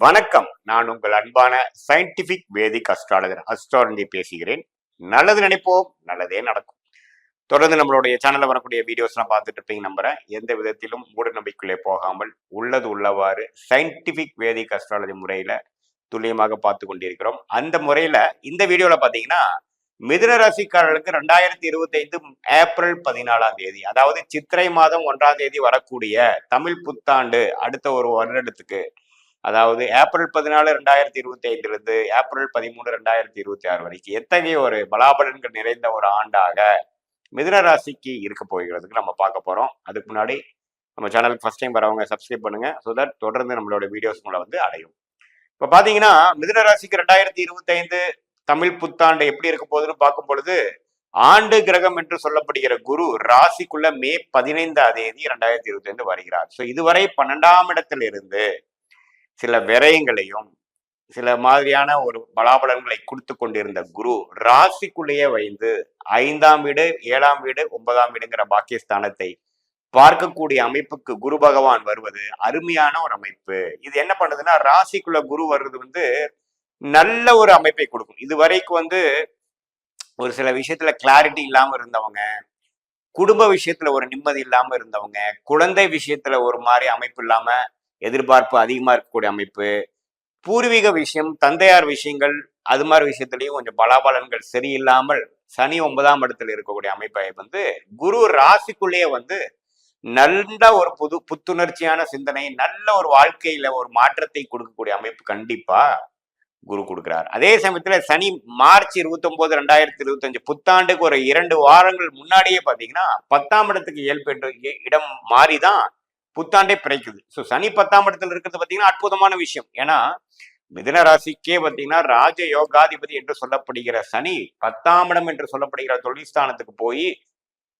வணக்கம். நான் உங்கள் அன்பான சயின்டிபிக் வேதிக் அஸ்ட்ராலஜர் அஸ்ட்ராலஜி பேசுகிறேன். நல்லது நினைப்போம் நல்லதே நடக்கும். தொடர்ந்து நம்மளுடைய சேனல்ல வரக்கூடிய வீடியோஸ்லாம் பார்த்துட்டு இருப்பீங்க நம்புறேன். எந்த விதத்திலும் மூட நம்பிக்கைக்குள்ளே போகாமல் உள்ளது உள்ளவாறு சயின்டிபிக் வேதிக் அஸ்ட்ராலஜி முறையில துல்லியமாக பார்த்து கொண்டிருக்கிறோம். அந்த முறையில இந்த வீடியோல பாத்தீங்கன்னா மிதுன ராசிக்காரர்களுக்கு ரெண்டாயிரத்தி இருபத்தி ஐந்து ஏப்ரல் பதினாலாம் தேதி அதாவது சித்திரை மாதம் ஒன்றாம் தேதி வரக்கூடிய தமிழ் புத்தாண்டு அடுத்த ஒரு வருடத்துக்கு அதாவது ஏப்ரல் பதினாலு ரெண்டாயிரத்தி இருபத்தி ஐந்திலிருந்து ஏப்ரல் பதிமூணு ரெண்டாயிரத்தி இருபத்தி ஆறு வரைக்கும் எத்தகைய ஒரு பலாபலன்கள் நிறைந்த ஒரு ஆண்டாக மிதுன ராசிக்கு இருக்க போகிறதுக்கு நம்ம பார்க்க போகிறோம் அதுக்கு முன்னாடி நம்ம சேனலுக்கு ஃபஸ்ட் டைம் வரவங்க சப்ஸ்கிரைப் பண்ணுங்க. ஸோ தட் தொடர்ந்து நம்மளோட வீடியோஸ் உங்களை வந்து அடையும். இப்போ பார்த்தீங்கன்னா மிதுன ராசிக்கு ரெண்டாயிரத்தி இருபத்தைந்து தமிழ் புத்தாண்டு எப்படி இருக்க போகுதுன்னு பார்க்கும் பொழுது ஆண்டு கிரகம் என்று சொல்லப்படுகிற குரு ராசிக்குள்ள மே பதினைந்தாம் தேதி ரெண்டாயிரத்தி இருபத்தி ஐந்து வருகிறார். ஸோ இதுவரை பன்னெண்டாம் இடத்துல இருந்து சில விரயங்களையும் சில மாதிரியான ஒரு பலாபலன்களை கொடுத்து கொண்டிருந்த குரு ராசிக்குள்ளேயே வைந்து ஐந்தாம் வீடு ஏழாம் வீடு ஒன்பதாம் வீடுங்கிற பாக்கியஸ்தானத்தை பார்க்கக்கூடிய அமைப்புக்கு குரு பகவான் வருவது அருமையான ஒரு அமைப்பு. இது என்ன பண்ணுதுன்னா ராசிக்குள்ள குரு வர்றது வந்து நல்ல ஒரு அமைப்பை கொடுக்கும். இது வரைக்கும் வந்து ஒரு சில விஷயத்துல கிளாரிட்டி இல்லாம இருந்தவங்க குடும்ப விஷயத்துல ஒரு நிம்மதி இல்லாம இருந்தவங்க குழந்தை விஷயத்துல ஒரு மாதிரி அமைப்பு இல்லாம எதிர்பார்ப்பு அதிகமா இருக்கக்கூடிய அமைப்பு பூர்வீக விஷயம் தந்தையார் விஷயங்கள் அது மாதிரி விஷயத்துலயும் கொஞ்சம் பலாபலன்கள் சரியில்லாமல் சனி ஒன்பதாம் இடத்துல இருக்கக்கூடிய அமைப்பை வந்து குரு ராசிக்குள்ளேயே வந்து நல்ல ஒரு புது புத்துணர்ச்சியான சிந்தனை நல்ல ஒரு வாழ்க்கையில ஒரு மாற்றத்தை கொடுக்கக்கூடிய அமைப்பு கண்டிப்பா குரு கொடுக்கிறார். அதே சமயத்துல சனி மார்ச் இருபத்தி ஒன்பது ரெண்டாயிரத்தி இருபத்தி அஞ்சு புத்தாண்டுக்கு ஒரு இரண்டு வாரங்கள் முன்னாடியே பாத்தீங்கன்னா பத்தாம் இடத்துக்கு இயல்பு என்ற இடம் மாறிதான் புத்தாண்டே பிறக்குது. ஸோ சனி பத்தாம் இடத்துல இருக்கிறது பாத்தீங்கன்னா அற்புதமான விஷயம். ஏன்னா மிதன ராசிக்கே பாத்தீங்கன்னா ராஜ யோகாதிபதி என்று சொல்லப்படுகிற சனி பத்தாம் இடம் என்று சொல்லப்படுகிற தொழில் ஸ்தானத்துக்கு போய்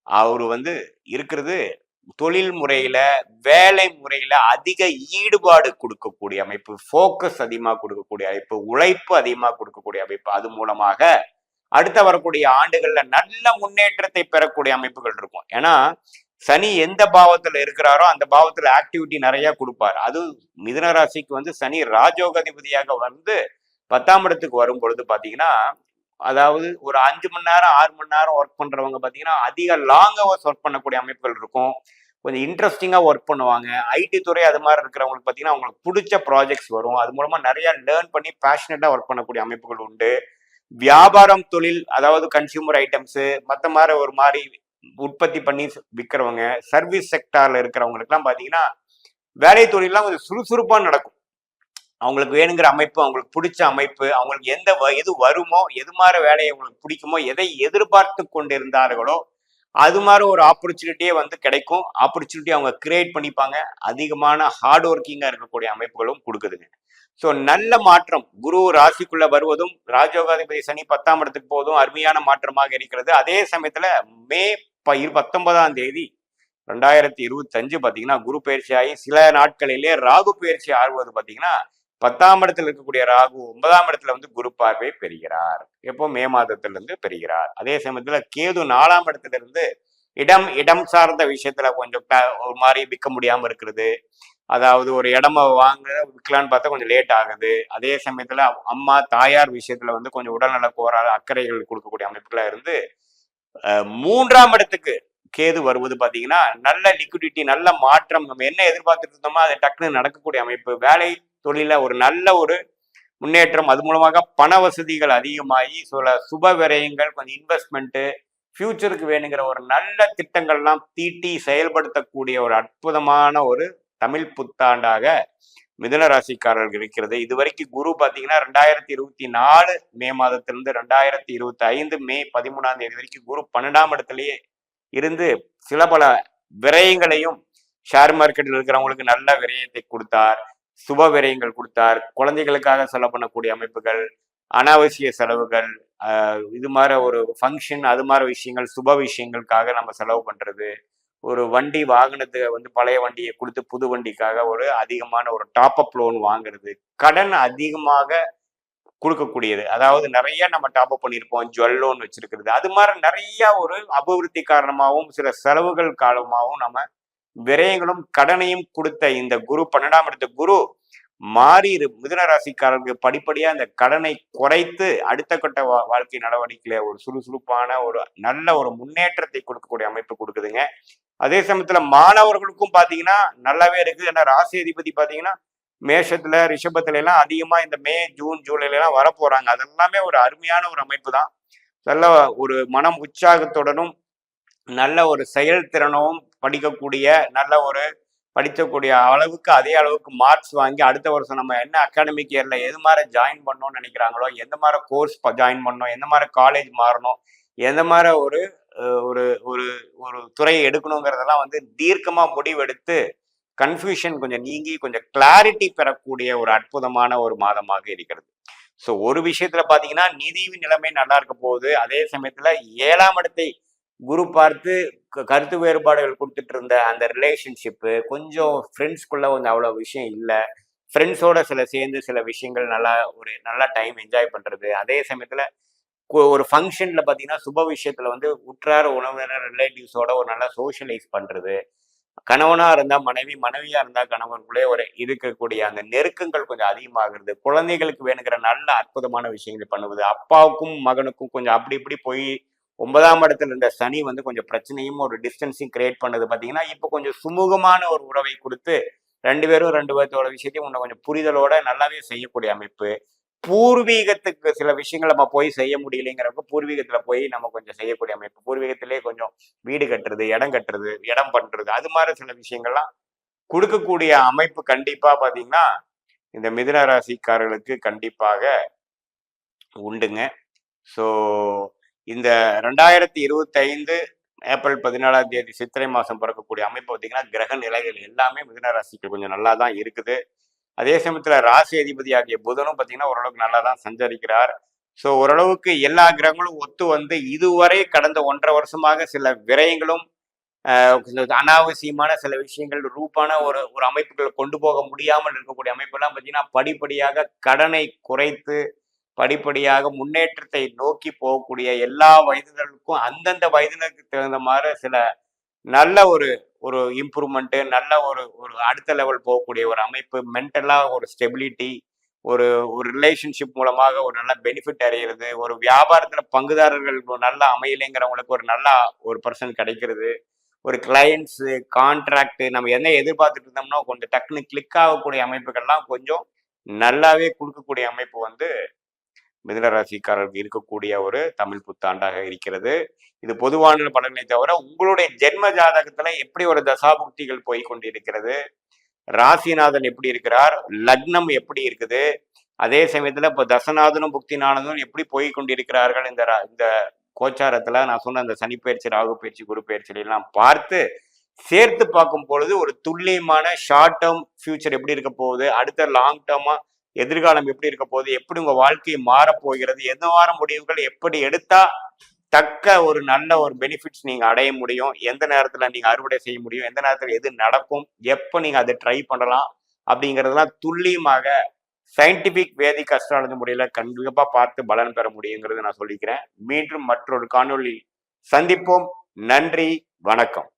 அவரு வந்து இருக்கிறது தொழில் முறையில வேலை முறையில அதிக ஈடுபாடு கொடுக்கக்கூடிய அமைப்பு ஃபோக்கஸ் அதிகமா கொடுக்கக்கூடிய அமைப்பு உழைப்பு அதிகமா கொடுக்கக்கூடிய அமைப்பு. அது மூலமாக அடுத்த வரக்கூடிய ஆண்டுகள்ல நல்ல முன்னேற்றத்தை பெறக்கூடிய அமைப்புகள் இருக்கும். ஏன்னா சனி எந்த பாவத்துல இருக்கிறாரோ அந்த பாவத்துல ஆக்டிவிட்டி நிறைய கொடுப்பார். அது மிதுன ராசிக்கு வந்து சனி ராஜோகாதிபதியாக வந்து பத்தாம் இடத்துக்கு வரும் பொழுது பாத்தீங்கன்னா அதாவது ஒரு அஞ்சு மணி நேரம் ஆறு மணி நேரம் ஒர்க் பண்றவங்க பாத்தீங்கன்னா அதிக லாங் ஹவர்ஸ் ஒர்க் பண்ணக்கூடிய அமைப்புகள் இருக்கும். கொஞ்சம் இன்ட்ரெஸ்டிங்காக ஒர்க் பண்ணுவாங்க. ஐடி துறை அது மாதிரி இருக்கிறவங்களுக்கு பார்த்தீங்கன்னா அவங்களுக்கு பிடிச்ச ப்ராஜெக்ட்ஸ் வரும். அது மூலமாக நிறைய லேர்ன் பண்ணி பேஷனட்டாக ஒர்க் பண்ணக்கூடிய அமைப்புகள் உண்டு. வியாபாரம் தொழில் அதாவது கன்சியூமர் ஐட்டம்ஸு மற்ற மாதிரி ஒரு மாதிரி உற்பத்தி பண்ணி விற்கிறவங்க சர்வீஸ் செக்டார்ல இருக்கிறவங்களுக்குலாம் பாத்தீங்கன்னா வேலை தொழிலெல்லாம் கொஞ்சம் சுறுசுறுப்பா நடக்கும். அவங்களுக்கு வேணுங்கிற அமைப்பு அவங்களுக்கு பிடிச்ச அமைப்பு அவங்களுக்கு எந்த வ- எது வருமோ எது மாதிரி வேலையை அவங்களுக்கு பிடிக்குமோ எதை எதிர்பார்த்து கொண்டிருந்தார்களோ அது மாதிரி ஒரு ஆப்பர்ச்சுனிட்டியே வந்து கிடைக்கும். ஆப்பர்ச்சுனிட்டி அவங்க கிரியேட் பண்ணிப்பாங்க. அதிகமான ஹார்ட் ஒர்க்கிங்கா இருக்கக்கூடிய அமைப்புகளும் கொடுக்குதுங்க. ஸோ நல்ல மாற்றம். குரு ராசிக்குள்ள வருவதும் ராஜோகாதிபதி சனி பத்தாம் இடத்துக்கு போவதும் அருமையான மாற்றமாக இருக்கிறது. அதே சமயத்துல மே இரு- பத்தொன்பதாம் தேதி ரெண்டாயிரத்தி இருபத்தஞ்சு பாத்தீங்கன்னா குரு பயிற்சி ஆகி சில நாட்களிலே ராகு பயிற்சி ஆறுவது பாத்தீங்கன்னா பத்தாம் இடத்துல இருக்கக்கூடிய ராகு ஒன்பதாம் இடத்துல வந்து குரு பார்வை பெறுகிறார். எப்போ? மே மாதத்திலிருந்து பெறுகிறார். அதே சமயத்துல கேது நாலாம் இடத்துல இருந்து இடம் இடம் சார்ந்த விஷயத்துல கொஞ்சம் ஒரு மாதிரி விற்க முடியாம இருக்கிறது. அதாவது ஒரு இடம வாங்க விற்கலான்னு பார்த்தா கொஞ்சம் லேட் ஆகுது. அதே சமயத்துல அம்மா தாயார் விஷயத்துல வந்து கொஞ்சம் உடல்நல கோராத அக்கறைகள் கொடுக்கக்கூடிய அமைப்புல இருந்து மூன்றாம் இடத்துக்கு கேது வருவது பாத்தீங்கன்னா நல்ல லிக்விடிட்டி நல்ல மாற்றம். நம்ம என்ன எதிர்பார்த்துட்டு இருந்தோமோ அது டக்குன்னு நடக்கக்கூடிய அமைப்பு. வேலை தொழில ஒரு நல்ல ஒரு முன்னேற்றம். அது மூலமாக பண வசதிகள் அதிகமாகி சில சுப விரயங்கள் கொஞ்சம் இன்வெஸ்ட்மெண்ட்டு ஃபியூச்சருக்கு வேணுங்கிற ஒரு நல்ல திட்டங்கள்லாம் தீட்டி செயல்படுத்தக்கூடிய ஒரு அற்புதமான ஒரு தமிழ் புத்தாண்டாக மிதுன ராசிக்காரர்கள் இருக்கிறது. இது வரைக்கும் குரு பாத்தீங்கன்னா ரெண்டாயிரத்தி இருபத்தி நாலு மே மாதத்திலிருந்து ரெண்டாயிரத்தி இருபத்தி ஐந்து மே பதிமூணாம் தேதி வரைக்கும் குரு பன்னெண்டாம் இடத்துலயே இருந்து சில பல விரயங்களையும் ஷேர் மார்க்கெட்டில் இருக்கிறவங்களுக்கு நல்ல விரயத்தை கொடுத்தார். சுப விரயங்கள் கொடுத்தார். குழந்தைகளுக்காக செலவு பண்ணக்கூடிய அமைப்புகள் அனாவசிய செலவுகள் ஆஹ் இது மாதிரி ஒரு ஃபங்க்ஷன் அது மாதிரி விஷயங்கள் சுப விஷயங்களுக்காக நம்ம செலவு பண்றது. ஒரு வண்டி வாகனத்தை வந்து பழைய வண்டியை கொடுத்து புது வண்டிக்காக ஒரு அதிகமான ஒரு டாப் அப் லோன் வாங்குறது கடன் அதிகமாக கொடுக்கக்கூடியது. அதாவது நிறைய நம்ம டாப் அப் பண்ணியிருப்போம் ஜுவல் லோன் வச்சிருக்கிறது. அது மாதிரி நிறைய ஒரு அபிவிருத்தி காரணமாகவும் சில செலவுகள் காலமாகவும் நம்ம விரயங்களும் கடனையும் கொடுத்த இந்த குரு பன்னெண்டாம் இடத்த குரு மாறி இரு- படிப்படியாக அந்த படிப்படியா கடனை குறைத்து அடுத்த கட்ட வா- வாழ்க்கை நடவடிக்கையில ஒரு சுறுசுறுப்பான ஒரு நல்ல ஒரு முன்னேற்றத்தை கொடுக்கக்கூடிய அமைப்பு கொடுக்குதுங்க. அதே சமயத்துல மாணவர்களுக்கும் பாத்தீங்கன்னா நல்லாவே இருக்குது ஏன்னா ராசி அதிபதி பாத்தீங்கன்னா மேஷத்துல ரிஷபத்துல எல்லாம் அதிகமா இந்த மே ஜூன் ஜூலைல எல்லாம் வரப்போறாங்க. அதெல்லாமே ஒரு அருமையான ஒரு அமைப்பு தான் நல்ல ஒரு மனம் உற்சாகத்துடனும் நல்ல ஒரு செயல்திறனும் படிக்கக்கூடிய நல்ல ஒரு படிக்கக்கூடிய அளவுக்கு அதே அளவுக்கு மார்க்ஸ் வாங்கி அடுத்த வருஷம் நம்ம என்ன அகாடமிக் இயர்ல எது மாதிரி ஜாயின் பண்ணணும்னு நினைக்கிறாங்களோ எந்த மாதிரி கோர்ஸ் ஜாயின் பண்ணணும் எந்த மாதிரி காலேஜ் மாறணும் எந்த மாதிரி ஒரு ஒரு ஒரு ஒரு துறையை எடுக்கணுங்கிறதெல்லாம் வந்து தீர்க்கமா முடிவெடுத்து கன்ஃபியூஷன் கொஞ்சம் நீங்கி கொஞ்சம் கிளாரிட்டி பெறக்கூடிய ஒரு அற்புதமான ஒரு மாதமாக இருக்கிறது. ஸோ ஒரு விஷயத்துல பாத்தீங்கன்னா நிதி நிலைமை நல்லா இருக்க போகுது. அதே சமயத்துல ஏழாம் இடத்தை குரு பார்த்து க- கருத்து வேறுபாடுகள் கொடுத்துட்டு இருந்த அந்த ரிலேஷன்ஷிப்பு கொஞ்சம் ஃப்ரெண்ட்ஸ்குள்ள கொஞ்சம் அவ்வளோ விஷயம் இல்லை. ஃப்ரெண்ட்ஸோட சில சேர்ந்து சில விஷயங்கள் நல்லா ஒரு நல்லா டைம் என்ஜாய் பண்ணுறது அதே சமயத்தில் ஒரு ஃபங்க்ஷனில் பார்த்தீங்கன்னா சுப விஷயத்தில் வந்து உற்றார் உணவினர் ரிலேட்டிவ்ஸோட ஒரு நல்லா சோஷியலைஸ் பண்ணுறது கணவனாக இருந்தால் மனைவி மனைவியாக இருந்தால் கணவனுக்குள்ளே ஒரு இருக்கக்கூடிய அந்த நெருக்கங்கள் கொஞ்சம் அதிகமாகிறது. குழந்தைகளுக்கு வேணுங்கிற நல்ல அற்புதமான விஷயங்கள் பண்ணுவது. அப்பாவுக்கும் மகனுக்கும் கொஞ்சம் அப்படி இப்படி போய் ஒன்பதாம் இடத்துல இருந்த சனி வந்து கொஞ்சம் பிரச்சனையும் ஒரு டிஸ்டன்ஸையும் கிரியேட் பண்ணது பார்த்தீங்கன்னா இப்போ கொஞ்சம் சுமூகமான ஒரு உறவை கொடுத்து ரெண்டு பேரும் ரெண்டு பேர்த்தோட விஷயத்தையும் உன்னை கொஞ்சம் புரிதலோட நல்லாவே செய்யக்கூடிய அமைப்பு. பூர்வீகத்துக்கு சில விஷயங்கள் நம்ம போய் செய்ய முடியலைங்கிறப்ப பூர்வீகத்துல போய் நம்ம கொஞ்சம் செய்யக்கூடிய அமைப்பு. பூர்வீகத்திலே கொஞ்சம் வீடு கட்டுறது இடம் கட்டுறது இடம் பண்றது அது மாதிரி சில விஷயங்கள்லாம் கொடுக்கக்கூடிய அமைப்பு கண்டிப்பா பாத்தீங்கன்னா இந்த மிதுன ராசிக்காரர்களுக்கு கண்டிப்பாக உண்டுங்க. ஸோ இந்த ரெண்டாயிரத்தி இருபத்தைந்து ஏப்ரல் பதினாலாம் தேதி சித்திரை மாதம் பிறக்கக்கூடிய அமைப்பு பார்த்தீங்கன்னா கிரக நிலைகள் எல்லாமே மிதுன ராசிக்கு கொஞ்சம் நல்லா தான் இருக்குது. அதே சமயத்தில் ராசி அதிபதி ஆகிய புதனும் பார்த்தீங்கன்னா ஓரளவுக்கு நல்லா தான் சஞ்சரிக்கிறார். ஸோ ஓரளவுக்கு எல்லா கிரகங்களும் ஒத்து வந்து இதுவரை கடந்த ஒன்றரை வருஷமாக சில விரயங்களும் அனாவசியமான சில விஷயங்கள் ரூப்பான ஒரு ஒரு அமைப்புகளை கொண்டு போக முடியாமல் இருக்கக்கூடிய அமைப்பெல்லாம் பார்த்தீங்கன்னா படிப்படியாக கடனை குறைத்து படிப்படியாக முன்னேற்றத்தை நோக்கி போகக்கூடிய எல்லா வயதினருக்கும் அந்தந்த வயதினருக்கு தகுந்த மாதிரி சில நல்ல ஒரு ஒரு இம்ப்ரூவ்மெண்ட்டு நல்ல ஒரு ஒரு அடுத்த லெவல் போகக்கூடிய ஒரு அமைப்பு மென்டலாக ஒரு ஸ்டெபிலிட்டி ஒரு ஒரு ரிலேஷன்ஷிப் மூலமாக ஒரு நல்ல பெனிஃபிட் அடைகிறது ஒரு வியாபாரத்தில் பங்குதாரர்கள் நல்லா நல்ல அமையலைங்கிறவங்களுக்கு ஒரு நல்ல ஒரு பர்சன் கிடைக்கிறது. ஒரு கிளையண்ட்ஸ் கான்ட்ராக்ட் நம்ம என்ன எதிர்பார்த்துட்டு இருந்தோம்னா கொஞ்சம் டக்குன்னு கிளிக் ஆகக்கூடிய அமைப்புகள்லாம் கொஞ்சம் நல்லாவே கொடுக்கக்கூடிய அமைப்பு வந்து மிதுன ராசிக்காரர்களுக்கு இருக்கக்கூடிய ஒரு தமிழ் புத்தாண்டாக இருக்கிறது. இது பொதுவான பலனை தவிர உங்களுடைய ஜென்ம ஜாதகத்துல எப்படி ஒரு தசாபுக்திகள் போய் கொண்டிருக்கிறது? ராசிநாதன் எப்படி இருக்கிறார்? லக்னம் எப்படி இருக்குது? அதே சமயத்துல இப்போ தசநாதனும் புக்திநாதனும் எப்படி போய் கொண்டிருக்கிறார்கள்? இந்த இந்த கோச்சாரத்துல நான் சொன்ன அந்த சனிப்பயிற்சி ராகு பயிற்சி குரு பயிற்சி எல்லாம் பார்த்து சேர்த்து பார்க்கும் பொழுது ஒரு துல்லியமான ஷார்ட் டேர்ம் ஃபியூச்சர் எப்படி இருக்க போகுது? அடுத்த லாங் டேர்மா எதிர்காலம் எப்படி இருக்க போகுது எப்படி உங்க வாழ்க்கை மாறப் போகிறது எந்த வார முடிவுகள் எப்படி எடுத்தா தக்க ஒரு நல்ல ஒரு பெனிஃபிட்ஸ் நீங்க அடைய முடியும் எந்த நேரத்துல நீங்க அறுவடை செய்ய முடியும் எந்த நேரத்துல எது நடக்கும் எப்போ நீங்க அதை ட்ரை பண்ணலாம் அப்படிங்கறதெல்லாம் துல்லியமாக சயின்டிபிக் வேதிக் அஸ்ட்ராலஜி முறையில கண்டிப்பா பார்த்து பலன் பெற முடியுங்கிறது நான் சொல்லிக்கிறேன். மீண்டும் மற்றொரு காணொளி சந்திப்போம். நன்றி வணக்கம்.